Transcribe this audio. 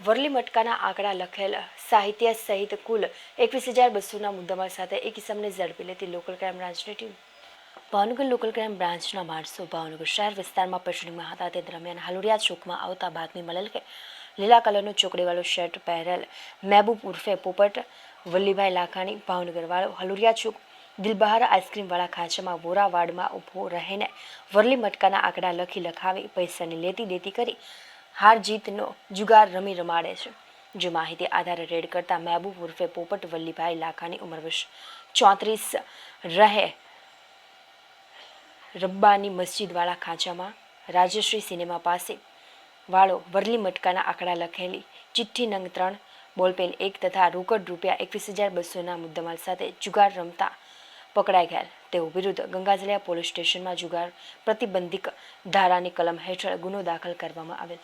વરલી મટકાના આંકડા લખેલ સાહિત્ય સહિત કુલ એકવીસ હજાર બસોના મુદ્દામાલ સાથે એક કિસમને ઝડપી લેતી લોકલ ક્રાઇમ બ્રાન્ચની ટીમ. ભાવનગર લોકલ ક્રાઇમ બ્રાન્ચના માણસો ભાવનગર શહેર વિસ્તારમાં પેટ્રોલિંગમાં હતા. તે દરમિયાન હાલુડિયા ચોકમાં આવતા બાતમી મળેલ કે લીલા કલરનો ચોકડીવાળો શર્ટ પહેરેલ મહેબૂબ ઉર્ફે પોપટ, વલ્લીભાઈ લાખાણી, ભાવનગરવાળો હલુરિયા ચોક, દિલબહાર આઈસ્ક્રીમવાળા ખાંચામાં વોરાવાડમાં ઊભો રહીને વરલી મટકાના આંકડા લખી લખાવી પૈસાની લેતી દેતી કરી હાર જીતનો જુગાર રમી રમાડે છે. જે માહિતી આધારે રેડ કરતા મહેબૂબ ઉર્ફે પોપટ વલ્લીભાઈ લાખાની ઉંમર વર્ષ ચોત્રીસ રહે. રબ્બાની મસ્જિદવાળા ખાંચામાં રાજશ્રી સિનેમા પાસે વાળો વરલી મટકાના આંકડા લખેલી ચિઠ્ઠી નંગ ત્રણ, બોલપેન એક તથા રોકડ રૂપિયા એકવીસ હજાર બસોના મુદ્દામાલ સાથે જુગાર રમતા પકડાઈ ગયેલ તેઓ વિરુદ્ધ ગંગાજલિયા પોલીસ સ્ટેશનમાં જુગાર પ્રતિબંધિક ધારાની કલમ હેઠળ ગુનો દાખલ કરવામાં આવેલ.